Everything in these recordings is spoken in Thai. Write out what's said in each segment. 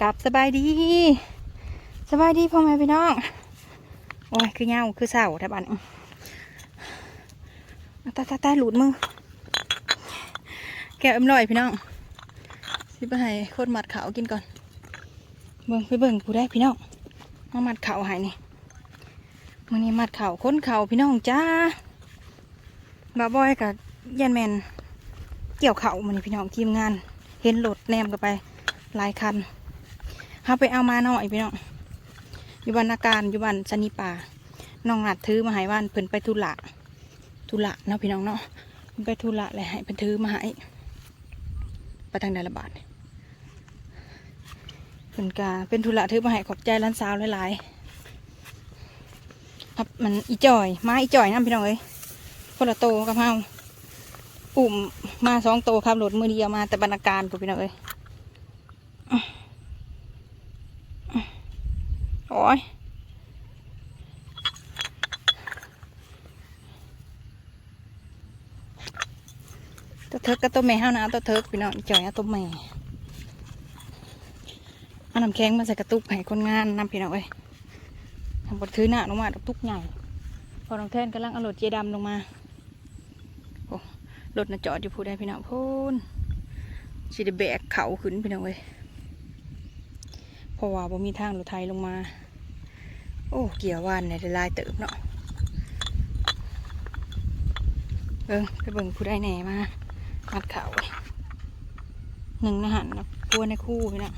กลับสบายดี สบายดีพ่อแม่พี่น้อง โอ้ย คือเงาคือเศร้าแทบันตาตาตาหลุดมือ แกะเอ็มลอยพี่น้องสิไปให้โคตรมัดเขาวกินก่อน เบิ่งไปเบิ่งผู้ได้พี่น้องมามัดเขาวให้นี่มื้อนี้มัดเขาวค้นเขาวพี่น้องจ้าบาบอยกับยันแมนเกี่ยวเขามื้อนี้พี่น้องทีมงาน เห็นรถแนมกันไปหลายคัน เฮาไปเอามาหน่อยพี่น้องอยู่บ้านอาการอยู่บ้านชนิป่าน้องหนัดถือมาให้บ้านเพิ่นไปธุระธุระเนาะพี่น้องเนาะเพิ่นไปธุระเลยให้เพิ่นถือมาให้ไปทางใดละบาทเพิ่นกาเป็นธุระถือมาให้ขอบใจร้านสาวหลายๆครับมันอีจ่อยมาอีจ่อยนั่พี่น้องเอ้ยคนละโตกับเฮาปุ่มมาสองโตครับรถมือเดียวมาแต่บรรณาการกูพี่น้องเอ้ยโอ้ย ตัวเทิกกับตัวแม่เฮานะตัวเทิกพี่น้องจ่อยเอาตัวแม่เอาน้ำแข็งมาใส่กระตุกให้คนงานนำพี่น้องเอ้ยทำบดถือหน้าลงมาตุกใหญ่พอน้องแทนกำลังเอารถเจดำลงมาโอ้รถน่ะจอดอยู่ผู้ใดพี่น้องพูนสิดแบกเขาขึ้นพี่น้องเอ้ยเพราะว่าบ่มีทางรถไทยลงมา โอ้เกี่ยววานเนี่ยลายเติบเนาะเออไปเบิ่งผู้ใดแหน่มา มัดเขาวหนึ่งนะหันนะพวในคู่นะ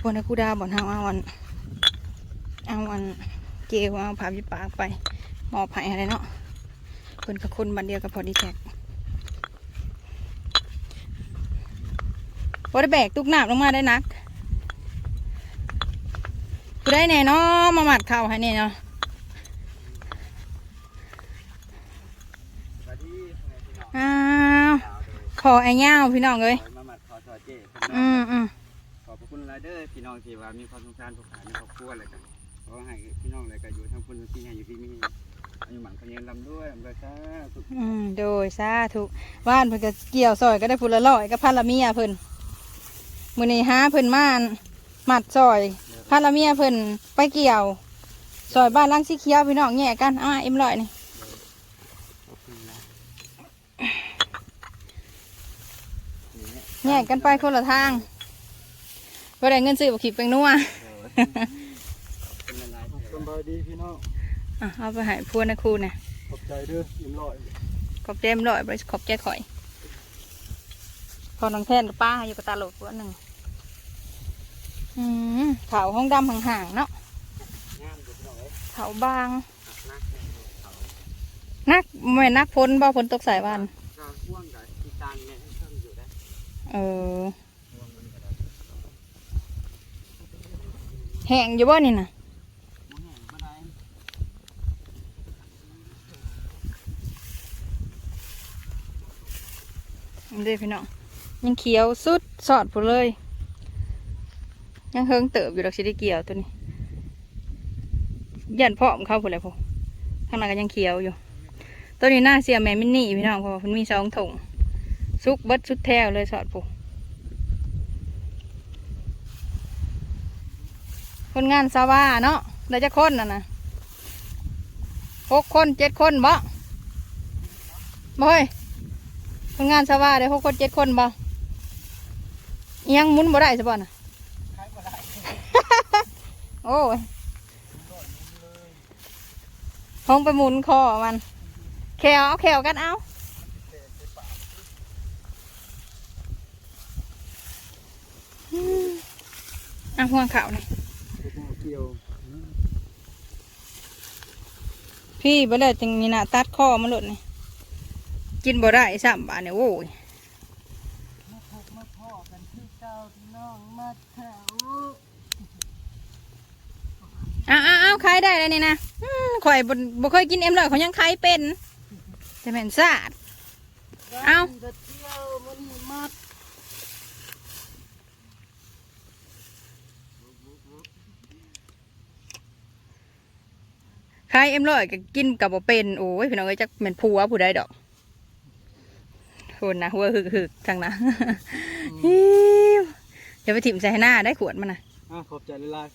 พวในคู่ดาวบอนเฮาเอาวันเอาวันเกลเอาผาพิปากไปหมอบให้อะไรเนาะเพิ่นกับคนบันเดียวกับพอดีแท็กพอได้แบกตุกหนาบลงมาได้นักผู้ได้แน่เนาะมาหมัดเข่าให้แน่เนาะ สวัสดีพ่อแม่พี่น้อง อ้าว สาวเด้ อขอไอ้เงาพี่น้องเอ้ยขอมาหมัดขอซอเจ้เพิ่นอืเนาะมอืมขอบพระคุณหลายเด้อพี่น้องที่ว่ามีความสงสารทุกท่านในครอบครัวอะไรกันขอให้พี่น้องอะไรกันอยู่ทั้งคนที่ให้อยู่ที่มีอายุหมันคนยืนลำด้วยลำด้วยซาสุขอืมโดยสาธุว่านเพิ่นก็เกี่ยวซอยก็ได้พุนละร้อยก็พันละเมียเพิ่นมื้อนี้หาเพิ่นมาอั่นมัดซอยพันละเมียเพิ่นไปเกี่ยวซอยบ้านหลังสีเขียวพี่น้องแยกกันเอามาเอ็มร้อยนี่ ขอบคุณนะนี่ แยกกันไปคนละทางบ่ได้เงินซื้อบ่ขีดเป็นนัวเด้อเป็นหลายๆสบายดีพี่น้องอะเอาไปให้พวกนะครูเนี่ยขอบใจเด้ออิ่มร้อยขอบใจเอ็มร้อยบ่ได้ขอบใจข่อย พอน้องแทนกับป้าอยู่กับตาโหลดพวกหนึ่งอืมขาวห้องดำห่างๆเนาะงามอยู่พี่น้องเอ้ยขาวบางนักแน่เขานักไม่นักพ้นบ่พ้นตกสายวัน เออแห้งอยู่บ่นี่นะบ่แห้งบ่ได้นี่เด้พี่น้องยังเขียวสุดสอดผู้เลย ยังเฮิงเติบอยู่ดอกสิได้เกี่ยวตัวนี้ยันพร้อมเข้าผู้เลยพอข้างในก็ยังเขียวอยู่ ตัวนี้หน่าเสียแม่มินนี่พี่น้องเพราะว่ามันมีสองถุง ซุกเบิดสุดแถวเลยสอดผู้คนงานซาว่าเนาะได้จะคนน่ะนะหกคนเจ็ดคนบ่บ่ยคนงานสว่าได้หกคนเจ็ดคนบ่อิหยังมุนบ่ได้สบ่น่ะโอ้ยห้องไปหมุนคอมันแขวเอาแขวกันเอา อะห่วงเขาวนี่เกี่ยวพี่บ่ได้จึงมีหน้าตัดคอมันหลุดนี่กินบ่ได้สามบาทเนี่ยโว้ยมาพบมาพ่อกันที่เจ้าพี่น้องมาแถวอ้าวอ้าวอ้าวขายได้แล้วนี่นะอืมข่อยบ่บ่เคยกินเอ็มร้อยเขายังขายเป็น แต่แม่นซาดเอ้า จะเที่ยวมันมัด ขายเอ็มร้อยก็กินกับบ่เป็นโอ้ยพี่น้องเอ้ยจักแม่นผัวผู้ใดดอกโหนนะหัวหึกหึกๆทางนะฮิวอย่าไปถิ่มใส่หน้าได้ขวดมันนะเอะขอบใจหลาย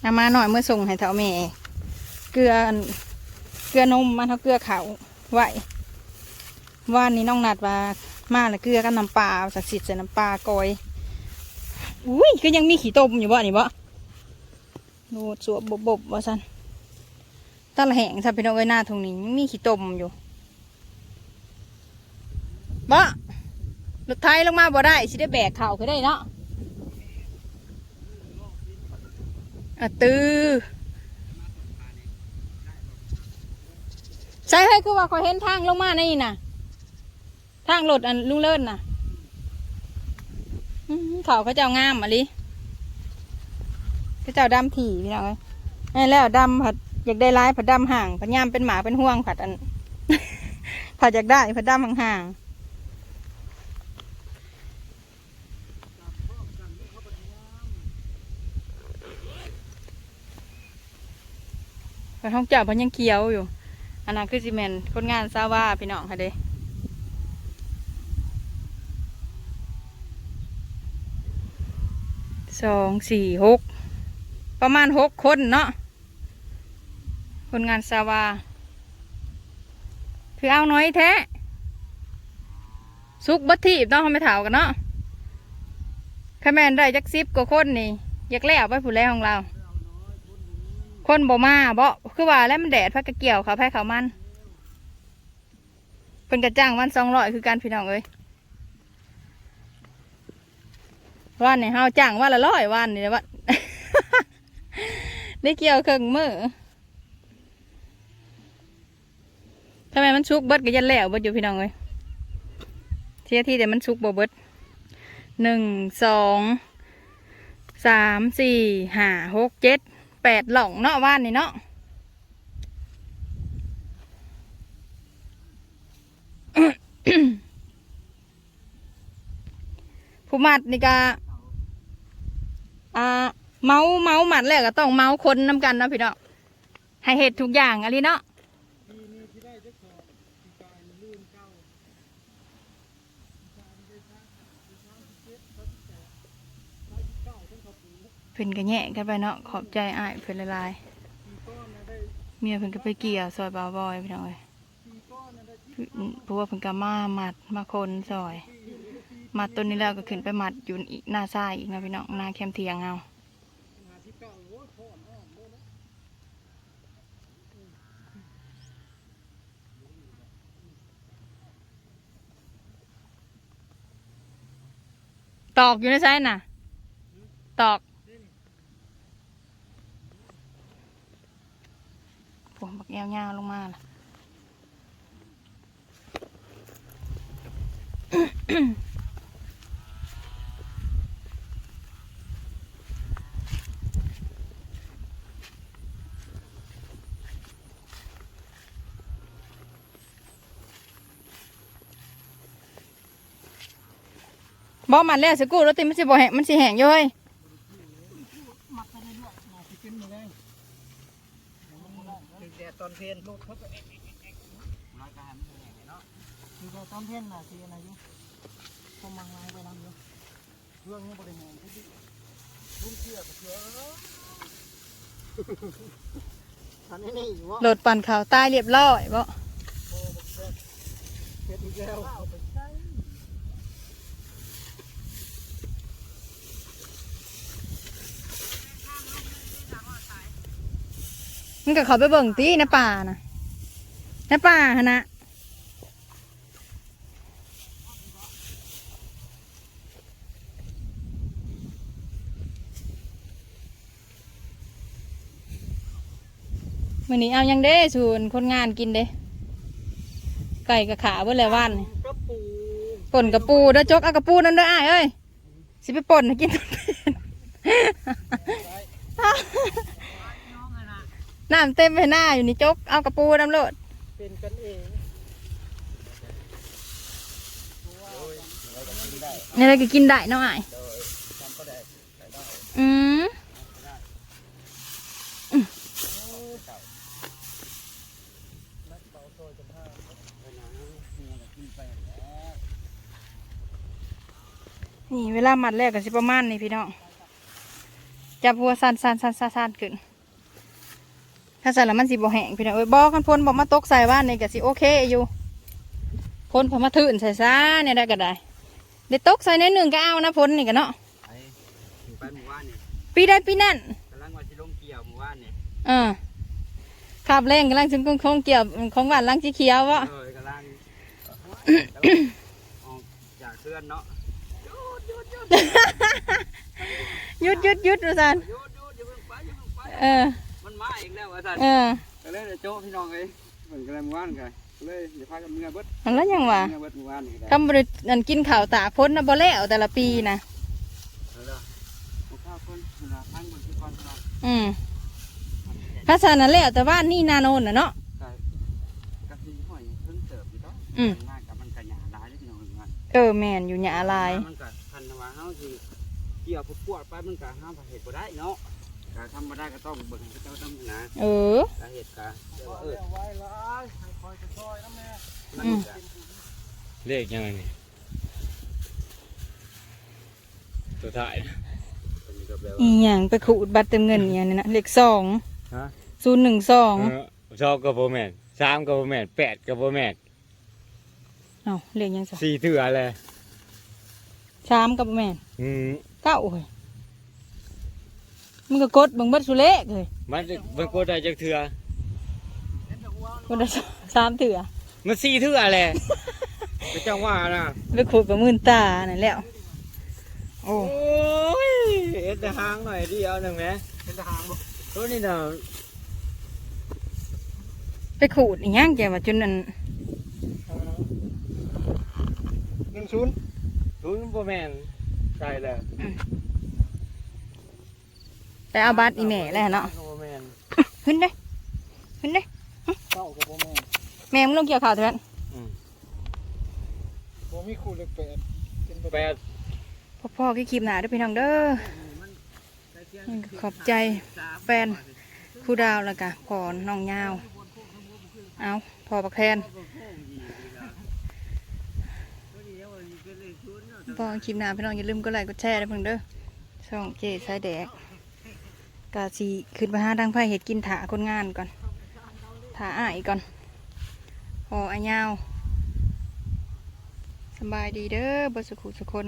เอามาหน่อยเมื่อส่งให้เท่าแม่เกลืออันเกลือนมมาเท่าเกลือเขาไหวว่านนี้น้องนัดว่า มาแล้วเกลือกับน้ำปลาสักสิทธิ์ใส่น้ำปลากอยอุ้ยก็ยังมีขี้ต้มอยู่บ่นี่บ่โนดสวบบบบว่าสันตาละแหงซะพี่น้องเอ้ยหน้าตรงนี้ยังมีขี้ต้มอยู่บ่รถไทยลงมาบ่ได้สิได้แบกเข่าคือได้เนาะอะตือใช่ให้คือว่าขาเห็นทางลงมาในนี่น่ะ ทางรถอันลุงเลิศน่ะเขาเขาเจ้างามอะลิเขาเจ้าดำถี่พี่น้องเอ้แล้วดำผัดอยากได้ร้ายผัดดำห่างผัดยามเป็นหมาเป็นห่วงผัดอันผัดอยากได้ผัดดำห่างๆผัดท้องเจ้าผัดยังเคี้ยวอยู่ อันนั้นคือซีเมนคนงานซาว่าพี่น้องค่ะเด้ สองสี่หกประมาณหกคนเนาะคนงานซาวา คือเอาน้อยแท้สุกบัตทีบเนาะเขาไม่ถาวกันเนาะคะแมนได้จักซิบกว่าคนนี่อยากแล้วไปผู้แลของเรา คนบ่มาบ่คือว่าแล้วมันแดดพักกะเกี่ยวเขาแพ้เขามันเป็นกระจ้างวันสองร้อยคือการพี่น้องเอ้ย วันนี่เฮาจ้างวันละร้อยวันนี่นะวันได้เกี่ยวเครื่องมือทำไมมันชุกเบิดก็ยันแล้วเบิดอยู่พี่น้องเลยเที่ยที่แต่มันชุกบ่เบิดหนึ่งสองสามสี่ห้าหกเจ็ดแปดหล่องเนาะว่านนี่เนาะผู้มัดนี่ก็ อ่าเมาเมาหมัดแล้วก็ต้องเมาคนน้ำกันนะพี่เนาะให้เห็ดทุกอย่างอะไรเนาะๆปีนี้ที่ได้จักสอบปีกายมันลื่นเก้าปีกายมันได้ช้าปีช้าสิบเจ็ดช้าสิบแปดช้าสิบเก้าทั้งเขาปีเพิ่นก็แย่กันไปเนาะขอบใจอ้ายเพิ่นละลายเมียเพิ่นก็ไปเกี่ยวซอยบ่าวบอยพี่น้องเอ้ยเพราะว่าเพิ่นก็มาหมัดมาคนซอย มัดตัวนี้แล้วก็ขึ้นไปมัดอยู่อีกหน้าซ้ายอีกนะพี่น้องหน้าแคมเทียงเอาหาที่เก้าโอ้ยพ่อน้องโดนแล้วตอกอยู่ในซ้ายน่ะ ตอกผมบักแอวย่างลงมาล่ะ บ่มันแล้วสกูรถติมันสิบ่แห้งมันสิแห้งอยู่เฮ้ยมัดไปเรื่อยๆมาที่เป็นมือแรงถึงแดดตอนเพลนลูกเขาก็ร้อยกรัมเนาะถึงแดดตอนเพลนน่ะสีอะไรอยู่ผมมังไม้ไปนำอยู่เรื่องนี้บริโภคที่ดิลุงเชื่อกับเชื่อทันนี่อยู่วะรถปั่นขาวใต้เรียบร้อยบ่โอ้บอกเสร็จเสร็จอีกแล้ว เอาไปใช้มันก็เขาไปเบิ่งตีในป่านะในป่าหนนะมื้อนี้เอายังเด้สูนคนงานกินเด้ ไก่กับขาเบิ่แล้วว่านป่นกระปูเด้อจกเอากระปูนั่นเด้ออ้ายเอ้ยสิไปป่นให้กิน น้ำเต็มไปหน้าอยู่นี่จกเอากระปูน้ำโลดเป็นกันเองนี่เราก็กินได้เนาะอ้ายอืมเไปแล้วนี่เวลามัดแรกก็สิประมาณนี้พี่น้องจับหัวสั้นสั้นสั้นสั้นสั้นขึ้น ถ้าใส่แล้วมันสิบ่แห้งพี่น้องเอ้ยบอกกันพนบอกมาตกใส่บ้านนี่ก็สิโอเคอยู่พนพอมาถื่นใส่ซ่าเนี่ยได้ก็ได้เดี๋ยวตกใส่ในอยหนึ่งก็เอานะพนนี่กันเนาะไปไปหมู่บ้านนี่ปีได้ปีนั่นกำลังว่าสิลงเกี่ยวหมู่บ้านนี่เออขับแรงกำลังถึงคงเกี่ยวของบ้านหลังสีเขียววะเออกำลังออกจากเคลื่อนเนาะหยุดหยุดหยุดอาจารย์หยุดหยุดอย่าเพิ่งไปอย่าเพิ่งไปเออ มันมาอีกแล้วอาจารย์เออก็เลยเดี๋ยวโจ้พี่น้องเอ้ยเหมือนกันเลยหมู่บ้านกันก็เลยเดี๋ยวพากันเมื่อเบิดอันแล้วยังวะเมื่อเบิดหมู่บ้านนี่ก็ได้คำบรินันกินข่าวตากพ้นนะบ่แล้วแต่ละปีนะเอาล่ะเอาข้าวคนเวลาพังบนที่ก่อนเนาะอืมภาษานั่นแล้วแต่ว่านี่นาโนนน่ะเนาะ ก็กะทิห้อยเพิ่งเสิร์ฟอยู่ต้องอืมมากกับมันกระหยาหลายเลยพี่น้องเอ้ยเออแมนอยู่หยาลาย มันก็พันธว่าเฮาสิเกี่ยวพวกพวดไปมันก็ห้ามเห็ดบ่ได้เนาะ ก็ทำบ่ได้ก็ต้องเบิ่งให้เขาเจ้าทำนะเออก็เห็ดก็เดี๋ยวว่าว่าเออเอาไว้หลายให้คอยจะซอยนะแม่มันอืมก็เลขยังไงนี่ตัวถ่ายเป็นกับแบบอีหยังไปขูดบัตรเติมเงินอย่างนี้นะเลขสองฮะศูนย์หนึ่งสองเออสองกับโบแมนสามกับโบแมนแปดกับโบแมนเอ้าเลขยังสองสี่เถื่อเลยสามกับแมนอืมเก้าเลย มันก็กดเบังเบัดสุเลขเลยมันจะมันกดได้จากเถื่อกดได้สามเถื่อมันสี่เถื่อเลยก็จังว่านะไปขูดกับมื่นตานั่นแหล้วโอ้โอ้ยเอ็ดแต่หางหน่อยเดียวหนึ่งไหมเป็นทหารบ่ตัวนี้น่ะไปขูดอีหยังแกว่าจนนั่นหนึ่งศูนย์ศูนย์โบแมนใช่เลยไป เอาบัตรอีแม่แล้วเนาะโบแมนขึ้นเด้ขึ้นเด้เก้ากับบ่แม่แม่มึงลงเกี่ยวข่าวเถอะบ่มีคู่เลขแปดเป็นแปดพ่อพ่อที่คลิปหนาเด้วยพี่น้องเด้อขอบใจแฟนครูดาวแล้วกะพอน้องยาว เอาพอปักแทนพอคลิปหนาพี่น้องอย่าลืมกดไลค์กดแชร์ด้วยเพิ่งเด้อช่องเจสายแดก กาสีขึ้นมาหาดังไพ่เห็ดกินถาคนงานก่อนถาอ้ายก่อนพออายาวสบายดีเด้อบสุขุสุคน